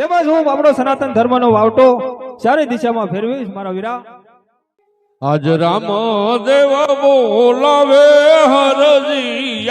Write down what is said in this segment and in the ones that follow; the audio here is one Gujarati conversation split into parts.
તેમજ હું આપણો સનાતન ધર્મનો વાવટો ચારે દિશામાં ફેરવીશ, મારા વીરા. આજ રામ દેવ બોલાવે હરજી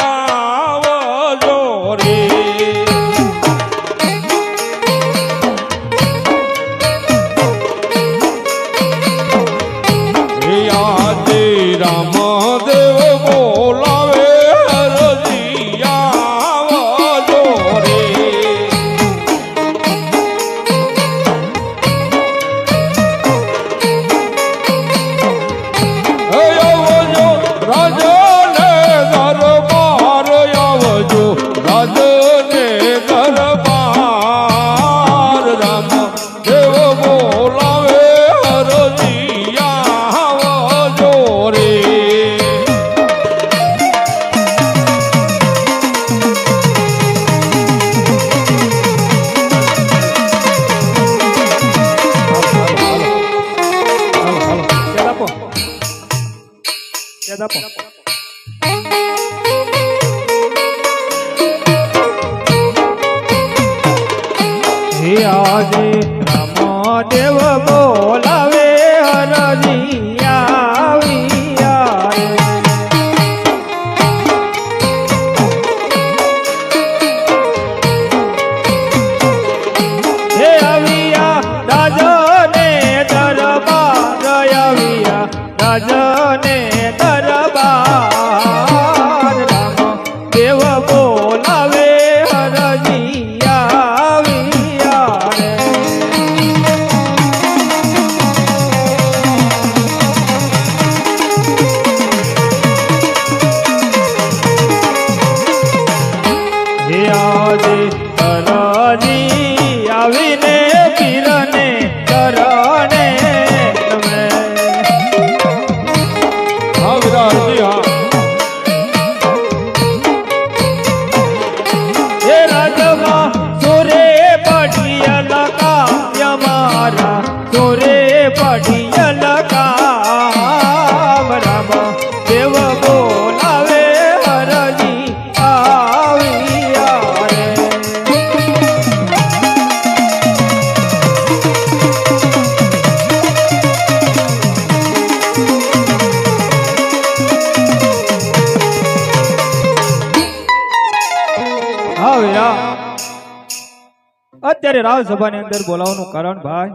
અત્યારે રાજસભાની અંદર બોલાવવાનું કારણ ભાઈ?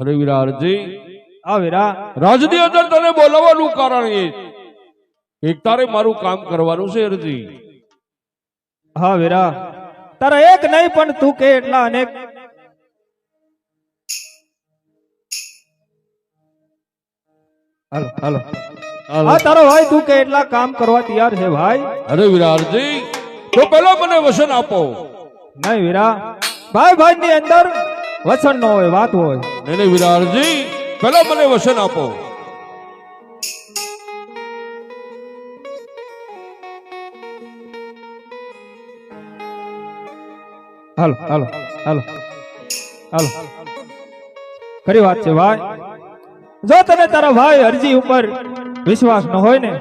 અરે વિરાટજી હા વીરા. રાજની અંદર તને બોલાવવાનું કારણ એ એક તારે મારું કામ કરવાનું છે અરજી. હા વીરા. તારા એક નહીં પણ તું કે એટલા અનેક. હાલો હાલો. હા તારો ભાઈ તું કે એટલા કામ કરવા તૈયાર છે ભાઈ? અરે વિરાટજી તો પેલા મને વસન આપો. નહીં વીરા. ભાઈ ભાઈ ની અંદર વચન નો હોય વાત હોય. નહીં નહીં વિરાળજી પેલા મને વસન આપો. હાલો હાલો હાલો હાલો. ખરી વાત છે ભાઈ. જો તને તારા ભાઈ અરજી ઉપર વિશ્વાસ ન હોય ને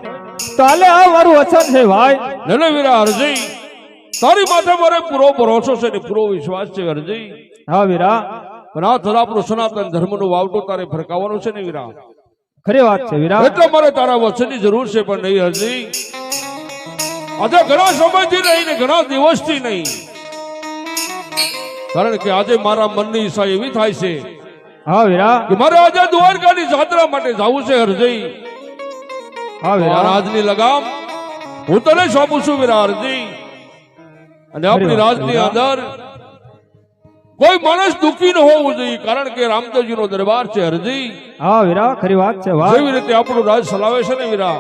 તો હાલે આ મારું વચન છે ભાઈ. નહીં નહીં વિરાટજી તારી માથે મારે પૂરો ભરોસો છે ને પૂરો વિશ્વાસ છે અરજી. હા વીરા. પણ આ થતા આપણું સનાતન ધર્મનો વાવટો તારે ફરકાવવાનું છે ને વીરા. ખરી વાત છે વીરા. એટલે મારે તારા વચનની જરૂર છે પણ નહીં અરજી. આજે ઘણા સમયથી નહીં ને ઘણા દિવસથી નહીં. કારણ કે આજે મારા મનની ઈચ્છા એવી થાય છે હા વીરા. કે મારે આજે દ્વારકાની જાત્રા માટે જવું છે હરજી હા વીરા. રાજની લગામ. હું તને સોંપું છું વીરા હરજી અને આપણી રાજની અંદર કોઈ માણસ દુઃખી ન હોવું જોઈએ કારણ કે રામદેવજી નો દરબાર છે હરજી હા વીરા ખરી વાત છે જેવી રીતે આપણું રાજ ચલાવે છે ને વીરા.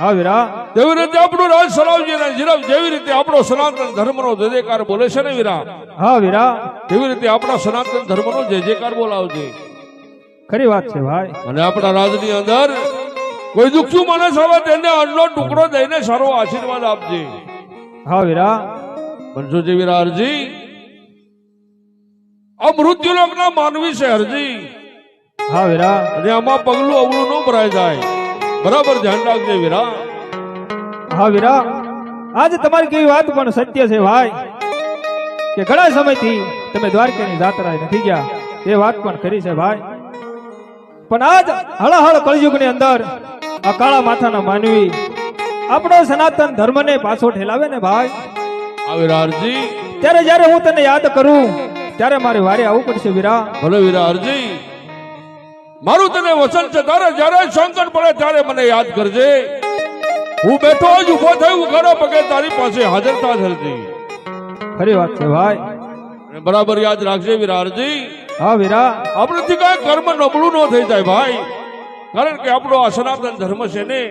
હા વીરા. તેવી રીતે આપણું રાજ સલાવજી ને જીરાવ જેવી રીતે આપણો સનાતન ધર્મનો જય જયકાર બોલે છે ને વીરા. હા વીરા. તેવી રીતે આપણા સનાતન ધર્મનો જય જયકાર બોલાવજે. ખરી વાત છે ભાઈ. અને આપણા રાજની અંદર કોઈ દુખ્યું માણસ આવે તેને અન્નનો ટુકડો દઈને સારો આશીર્વાદ આપજે. હા વીરા. બનશોજી વીરા હરજી આ મૃત્યુલોકના માનવી છે હરજી હા વીરા. અને આમાં પગલું અવળું ન ભરાય જાય. બરાબર ધ્યાન રાખજે વીરા. હા વીરા. આજે તમારી કેવી વાત પણ સત્ય છે ભાઈ. કે ઘણા સમયથી તમે દ્વારકાની જાત્રાએ નથી ગયા. એ વાત પણ કરી છે ભાઈ. પણ આજ હળહળ કળયુગની અંદર આ કાળા માથાના માનવી આપણો સનાતન ધર્મને પાછો ઠેલાવે ને ભાઈ? વિરારજી ત્યારે જ્યારે હું તને યાદ કરું ત્યારે મારે વારે આવવું પડશે વીરા. ભલે વિરારજી મારું તને વચન છે તારે જ્યારે સંકટ પડે ત્યારે મને યાદ કરજે. હું બેઠો જ ઊભો થયું ઘરો પગે તારી પાસે હાજર થા ધરજી ખરી વાત છે ભાઈ. બરાબર યાદ રાખજે વિરારજી હા વીરા. આપણેથી કઈ કર્મ નબળું ન થઈ જાય ભાઈ. કારણ કે આપણો આ સનાતન ધર્મ છે ને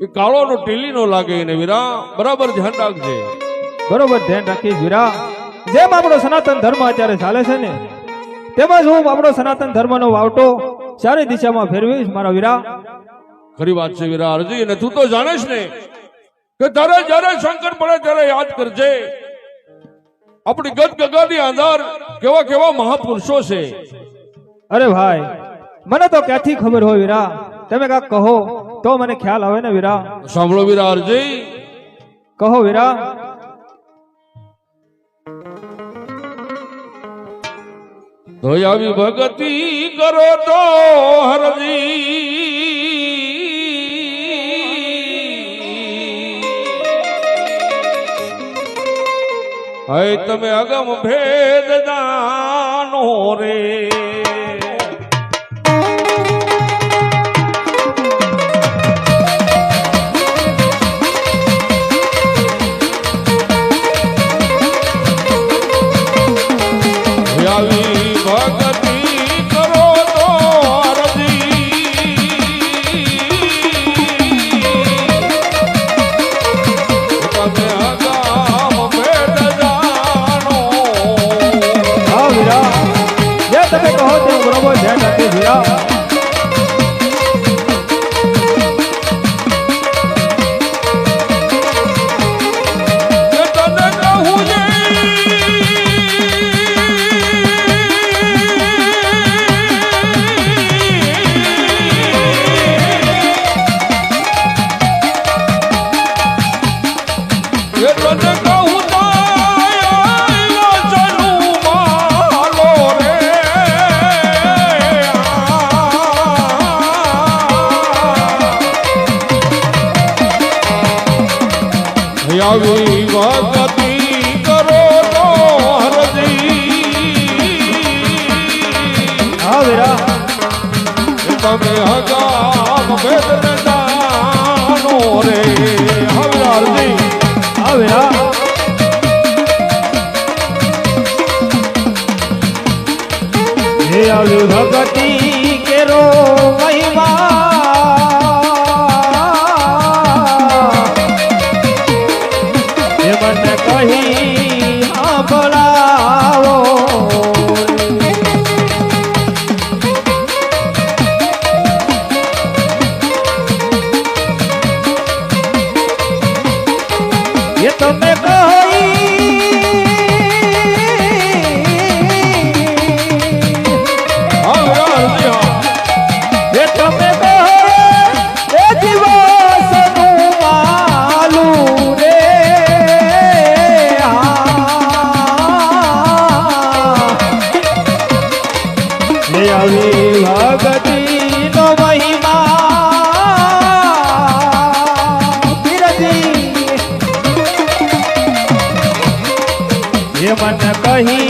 એ કાળો નો ટીલી નો લાગે એને વીરા. બરાબર ધ્યાન રાખજે. બરોબર ધ્યાન રાખીશ વીરા જેમ આપણો સનાતન ધર્મ અત્યારે ચાલે છે ને તેમજ હું આપણો સનાતન ધર્મનો વાવટો ચારે દિશામાં ફેરવીશ મારા વીરા. ખરી વાત છે વિરારજી અને તું તો જાણેશ ને કે તારે જ્યારે શંકર પડે ત્યારે યાદ કરજે. આપણી ગત ગગાની અંદર કેવા કેવા મહાપુરુષો છે. અરે ભાઈ મને તો ક્યાંથી ખબર હોય વીરા? તમે કાક કહો તો મને ખ્યાલ આવે ને વીરા? સાંભળો વિરારજી કહો વીરા. તો આવી ભક્તિ કરો તો હરજી. હે તમે અગમ ભેદ જાનો રે. આવી ભગતિ કરો તો હરજી. હા વીરા તમે હગામ ભેદ ન રે. હવે અરજી હા હે આવી ભગતિ મન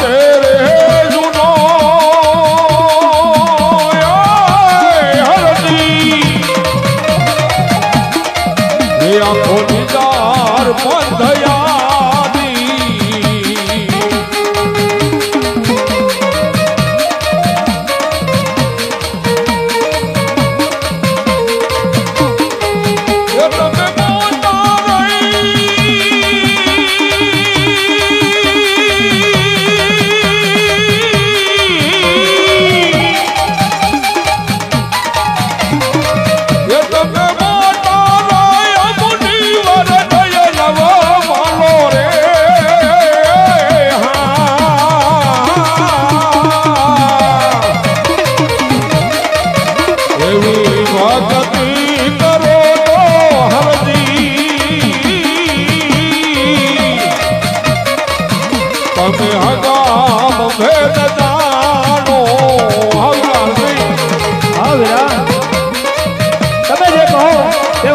Hey.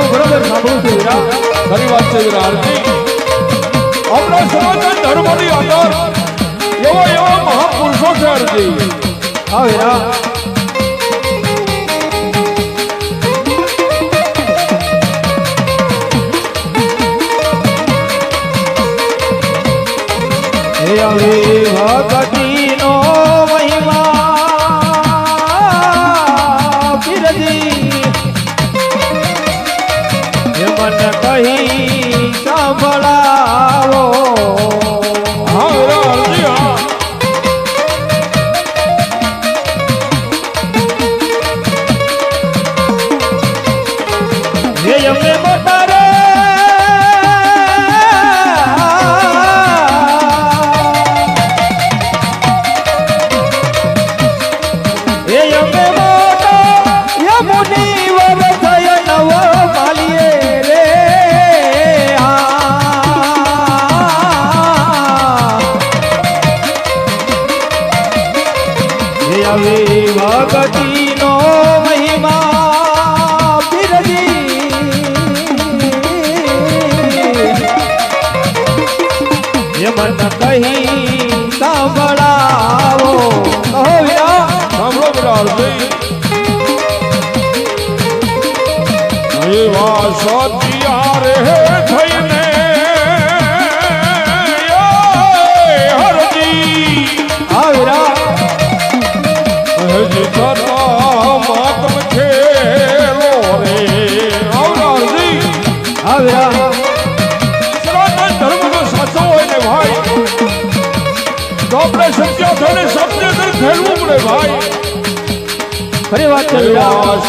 હું બરોબર સાંભળું છું. વીરા ખરી વાત છે વીરા અરજી આપણા સમાજના ધર્મની અંદર એવા એવા મહાપુરુષો છે અરજી. હા વીરા હે આવી વાત હવે ભગતીનો મહિમા બિરજી. એ મન કહી સાંભળાવો. કહો વિરા સાંભળો વિરાળજી વાસોતિયા રે આવ્યા. સનાતન ધર્મનો સાચો હોય ને ભાઈ. તો આપણે સત્ય થઈને સત્ય દર ફેરવું પડે ભાઈ. ફરી વાત કરી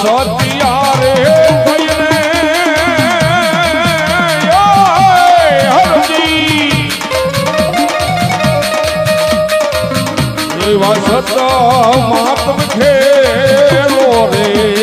સત્યા રે ભયને હરજી. સત્તા માતમ ખેરો રે.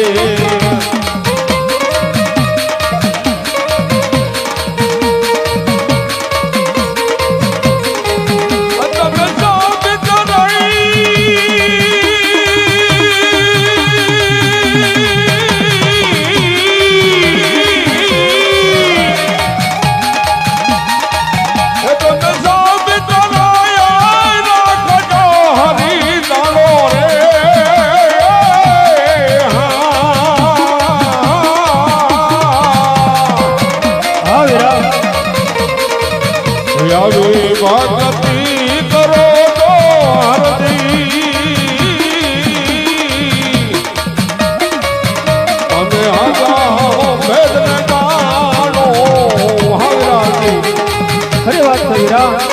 안녕.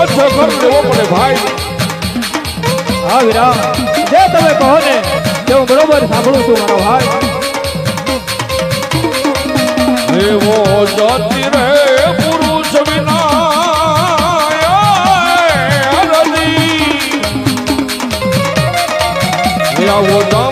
બહુ સહકાર દેવો પડે ભાઈ. હા, વિરામ. જે તમે કહો ને, તે હું બરોબર સાંભળું છું, મારો ભાઈ. એવો જાતિ રે પુરુષ વિના આવો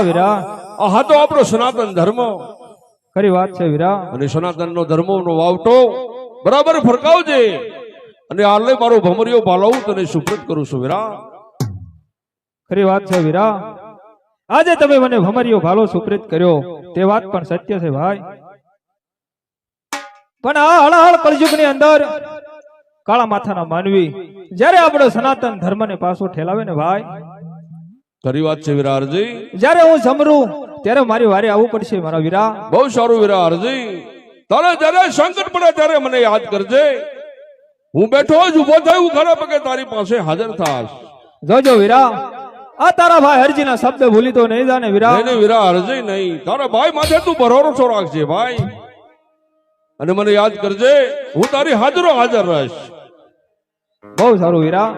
હા વીરા. આ તો આપણો સનાતન ધર્મ. ખરી વાત છે વીરા. અને સનાતનનો ધર્મનો વાવટો બરાબર ફરકાવજે. અને આલે મારો ભમરિયો પાલાવું તને સુપ્રત કરું છું વીરા. ખરી વાત છે વીરા. આજે તમે મને ભમરિયો ભાલો સુપ્રિત કર્યો. તે વાત પણ સત્ય છે ભાઈ. પણ આ હળહળ કળયુગની અંદર કાળા માથાના માનવી જ્યારે આપણો સનાતન ધર્મને પાછો ઠેલાવે ને ભાઈ ખરી વાત છે વિરારજી જ્યારે હું જમરું ત્યારે મારી વારે આવવું પડશે મારા વીરા. બહુ સારું વિરારજી તારે જ્યારે સંકટ પડે ત્યારે મને યાદ કરજે. હું બેઠો જ ઊભો થયો ખરા પગે તારી પાસે હાજર થાશ. જોજો વીરા. આ તારા ભાઈ હરજીના શબ્દ ભૂલી તો નહીં જાને વીરા. નહીં વિરા હરજી નહીં. તારા ભાઈ માથે તું ભરોસો રાખજે ભાઈ. અને મને યાદ કરજે હું તારી હાજરો હાજર રહીશ. બહુ સારું વીરા.